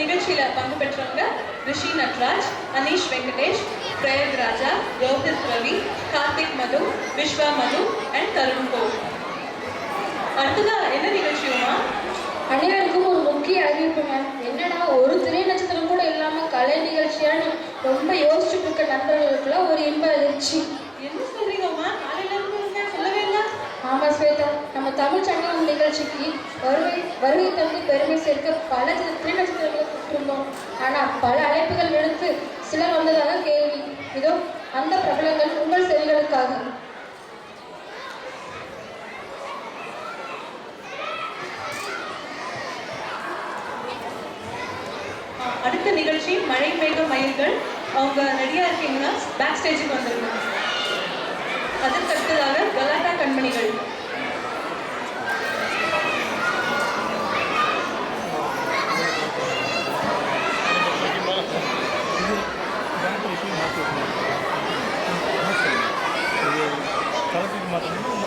நிகழ்ச்சியில பங்கு பெற்றவங்க ரிஷி நட்ராஜ் அனீஷ் வெங்கடேஷ் பிரயக் ராஜா ரோஹித் ரவி கார்த்திக் மது விஸ்வா மது அண்ட் தருண் கோ அடுத்ததா என்ன நிகழ்ச்சியுமா அனைவருக்கும் ஒரு முக்கிய அறிவிப்பு மேம் என்னடா ஒரு திரை நட்சத்திரம் கூட இல்லாம கலை நிகழ்ச்சியான்னு ரொம்ப யோசிச்சுட்டு இருக்க நண்பர்களுக்குலாம் ஒரு இன்ப அதிர்ச்சி. என்ன சொல்றீங்கம்மா காலையில இருந்து சொல்லவே இல்லை. ஆமா ஸ்வேதா. நம்ம தமிழ் சங்கம் நிகழ்ச்சிக்கு வருகை வருகை தந்து பெருமை சேர்க்க பல திரை சிலர் வந்ததாக கேள்வி. இதோ அந்த பிரபலங்கள் உங்கள் செவிகளுக்காக. அடுத்த நிகழ்ச்சி மழை மேக மயில்கள். அவங்க ரெடியா இருக்கீங்கன்னா பேக் ஸ்டேஜுக்கு வந்துருங்க. அதற்கடுத்ததாக கலாட்டா கண்மணிகள். また。